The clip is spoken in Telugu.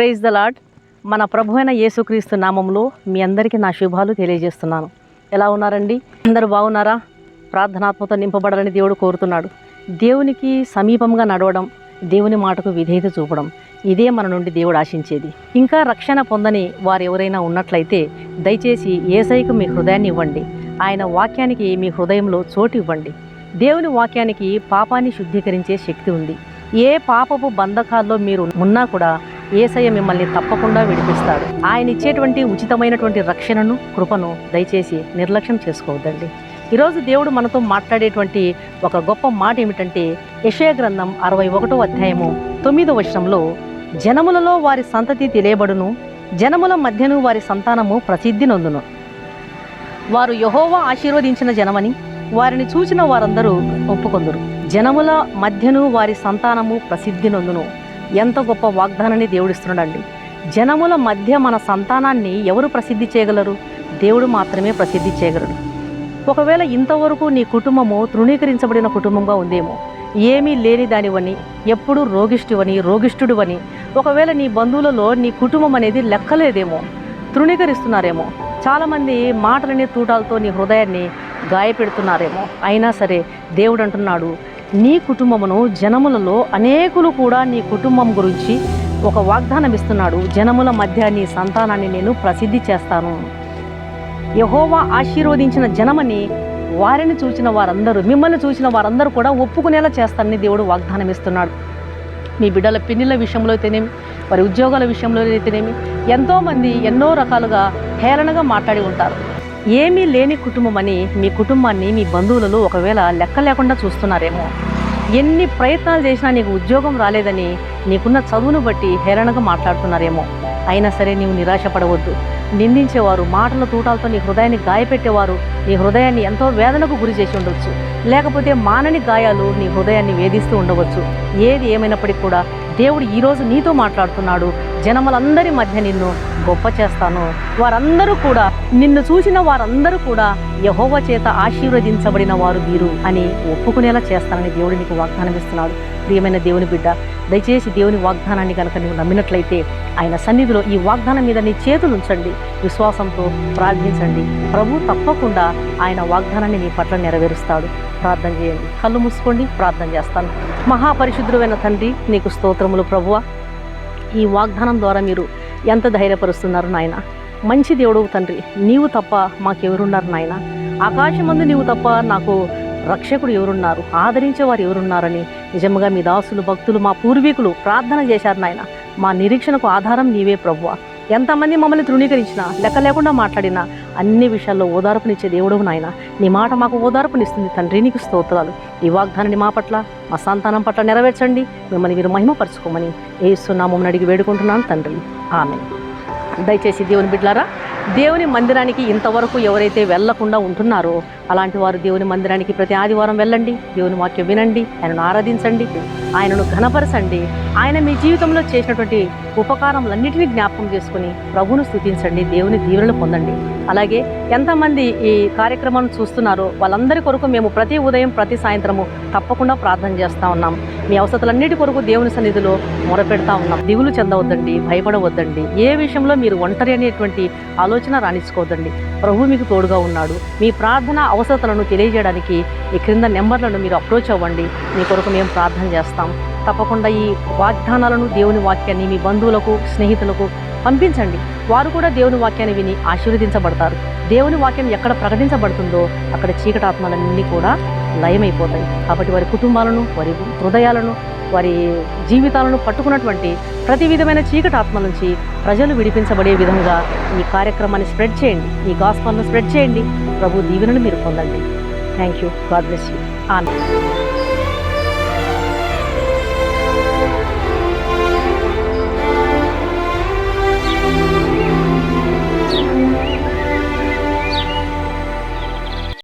ప్రైజ్ ద లాడ్ మన ప్రభు అయిన యేసుక్రీస్తు నామంలో మీ అందరికీ నా శుభాలు తెలియజేస్తున్నాను. ఎలా ఉన్నారండి? అందరూ బాగున్నారా? ప్రార్థనాత్మతో నింపబడాలని దేవుడు కోరుతున్నాడు. దేవునికి సమీపంగా నడవడం దేవుని మాటకు విధేయత చూపడం ఇదే మన నుండి దేవుడు ఆశించేది. ఇంకా రక్షణ పొందని వారు ఎవరైనా ఉన్నట్లయితే దయచేసి ఏసైకు మీ హృదయాన్ని ఇవ్వండి. ఆయన వాక్యానికి మీ హృదయంలో చోటు ఇవ్వండి. దేవుని వాక్యానికి పాపాన్ని శుద్ధీకరించే శక్తి ఉంది. ఏ పాపపు బంధకాల్లో మీరు ఉన్నా కూడా ఏసయ్య మిమ్మల్ని తప్పకుండా విడిపిస్తాడు. ఆయన ఇచ్చేటువంటి ఉచితమైనటువంటి రక్షణను కృపను దయచేసి నిర్లక్ష్యం చేసుకోవద్దండి. ఈరోజు దేవుడు మనతో మాట్లాడేటువంటి ఒక గొప్ప మాట ఏమిటంటే యశయ గ్రంథం అరవై ఒకటో అధ్యాయము తొమ్మిదో వచనంలో జనములలో వారి సంతతి తెలియబడును జనముల మధ్యను వారి సంతానము ప్రసిద్ధి నొందును. వారు యహోవా ఆశీర్వదించిన జనమని వారిని చూచిన వారందరూ ఒప్పుకొందురు. జనముల మధ్యను వారి సంతానము ప్రసిద్ధి నొందును. ఎంత గొప్ప వాగ్దానాన్ని దేవుడిస్తున్నాడండి. జనముల మధ్య మన సంతానాన్ని ఎవరు ప్రసిద్ధి చేయగలరు? దేవుడు మాత్రమే ప్రసిద్ధి చేయగలడు. ఒకవేళ ఇంతవరకు నీ కుటుంబము తృణీకరించబడిన కుటుంబంగా ఉందేమో? ఏమీ లేని దానివని ఎప్పుడూ రోగిష్టివని రోగిష్ఠుడివని ఒకవేళ నీ బంధువులలో నీ కుటుంబం అనేది లెక్కలేదేమో? తృణీకరిస్తున్నారేమో? చాలామంది మాటలని తూటాలతో నీ హృదయాన్ని గాయపెడుతున్నారేమో? అయినా సరే దేవుడు అంటున్నాడు నీ కుటుంబమును జనములలో అనేకులు కూడా నీ కుటుంబం గురించి ఒక వాగ్దానం ఇస్తున్నాడు జనముల మధ్య నీ సంతానాన్ని నేను ప్రసిద్ధి చేస్తాను. యహోవా ఆశీర్వదించిన జనమని వారిని చూసిన వారందరూ మిమ్మల్ని చూసిన వారందరూ కూడా ఒప్పుకునేలా చేస్తానని దేవుడు వాగ్దానం ఇస్తున్నాడు మీ బిడ్డల పిన్నిల విషయంలో అయితేనేమి వారి ఉద్యోగాల విషయంలో అయితేనేమి ఎంతోమంది ఎన్నో రకాలుగా హేళనగా మాట్లాడి ఉంటారు. ఏమీ లేని కుటుంబం అని మీ కుటుంబాన్ని మీ బంధువులలో ఒకవేళ లెక్క లేకుండా చూస్తున్నారేమో. ఎన్ని ప్రయత్నాలు చేసినా నీకు ఉద్యోగం రాలేదని నీకున్న చదువును బట్టి హేళనగా మాట్లాడుతున్నారేమో. అయినా సరే నీవు నిరాశపడవద్దు. నిందించేవారు మాటల తూటాలతో నీ హృదయాన్ని గాయపెట్టేవారు నీ హృదయాన్ని ఎంతో వేదనకు గురి చేసి ఉండవచ్చు లేకపోతే మానని గాయాలు నీ హృదయాన్ని వేధిస్తూ ఉండవచ్చు. ఏది ఏమైనప్పటికీ కూడా దేవుడు ఈరోజు నీతో మాట్లాడుతున్నాడు. జనములందరి మధ్య నిన్ను గొప్ప చేస్తాను. వారందరూ కూడా నిన్ను చూసిన వారందరూ కూడా యహోవ చేత ఆశీర్వదించబడిన వారు వీరు అని ఒప్పుకునేలా చేస్తానని దేవుడు నీకు వాగ్దానం ఇస్తున్నాడు. ప్రియమైన దేవుని బిడ్డ దయచేసి దేవుని వాగ్దానాన్ని కనుక నువ్వు నమ్మినట్లయితే ఆయన సన్నిధిలో ఈ వాగ్దానం మీద నీ చేతులు ఉంచండి విశ్వాసంతో ప్రార్థించండి. ప్రభు తప్పకుండా ఆయన వాగ్దానాన్ని నీ పట్ల నెరవేరుస్తాడు. ప్రార్థన చేయండి. కళ్ళు మూసుకోండి ప్రార్థన చేస్తాను. మహాపరిశుద్ధుడైన తండ్రి నీకు స్తోత్రములు ప్రభువ. ఈ వాగ్దానం ద్వారా మీరు ఎంత ధైర్యపరుస్తున్నారు నాయన? మంచి దేవుడు తండ్రి నీవు తప్ప మాకెవరున్నారు నాయన? ఆకాశమందు నీవు తప్ప నాకు రక్షకుడు ఎవరున్నారు? ఆదరించే వారు ఎవరున్నారని నిజంగా మీ దాసులు భక్తులు మా పూర్వీకులు ప్రార్థన చేశారు నాయన. మా నిరీక్షణకు ఆధారం నీవే ప్రభువా. ఎంతమంది మమ్మల్ని తృణీకరించినా లెక్క లేకుండా మాట్లాడినా అన్ని విషయాల్లో ఓదార్పునిచ్చే దేవుడు నాయన. నీ మాట మాకు ఓదార్పునిస్తుంది తండ్రి నీకు స్తోత్రాలు. ఈ వాగ్దానాన్ని మా పట్ల మా సంతానం పట్ల నెరవేర్చండి. మిమ్మల్ని మీరు మహిమపరచుకోమని ఏసునామం అడిగి వేడుకుంటున్నాను తండ్రి. ఆమె దయచేసి దేవుని బిడ్లారా దేవుని మందిరానికి ఇంతవరకు ఎవరైతే వెళ్ళకుండా ఉంటున్నారో అలాంటి వారు దేవుని మందిరానికి ప్రతి ఆదివారం వెళ్ళండి. దేవుని వాక్యం వినండి. ఆయనను ఆరాధించండి. ఆయనను ఘనపరచండి. ఆయన మీ జీవితంలో చేసినటువంటి ఉపకారములన్నింటినీ జ్ఞాపకం చేసుకుని ప్రభువును స్థుతించండి. దేవుని దీవెనలు పొందండి. అలాగే ఎంతమంది ఈ కార్యక్రమాన్ని చూస్తున్నారో వాళ్ళందరి కొరకు మేము ప్రతి ఉదయం ప్రతి సాయంత్రము తప్పకుండా ప్రార్థన చేస్తూ ఉన్నాం. మీ అవసరాలన్నిటి కొరకు దేవుని సన్నిధిలో మొరపెడతా ఉన్నాం. దిగులు చెందవద్దండి భయపడవద్దండి. ఏ విషయంలో మీరు ఒంటరి అనేటువంటి ఆలోచన రాణించుకోవద్దండి. ప్రభు మీకు తోడుగా ఉన్నాడు. మీ ప్రార్థన అవసరతలను తెలియజేయడానికి ఈ క్రింద నెంబర్లను మీరు అప్రోచ్ అవ్వండి. మీ కొరకు మేము ప్రార్థన చేస్తాం. తప్పకుండా ఈ వాగ్దానాలను దేవుని వాక్యాన్ని మీ బంధువులకు స్నేహితులకు పంపించండి. వారు కూడా దేవుని వాక్యాన్ని విని ఆశీర్వదించబడతారు. దేవుని వాక్యం ఎక్కడ ప్రకటించబడుతుందో అక్కడ చీకటాత్మలన్నీ కూడా లయమైపోతాయి. కాబట్టి వారి కుటుంబాలను వారి హృదయాలను వారి జీవితాలను పట్టుకున్నటువంటి ప్రతి విధమైన చీకటి ఆత్మ నుంచి ప్రజలు విడిపించబడే విధంగా ఈ కార్యక్రమాన్ని స్ప్రెడ్ చేయండి. ఈ గాస్పల్ను స్ప్రెడ్ చేయండి. ప్రభు దీవెనను మీరు పొందండి. Thank you God bless you. ఆమె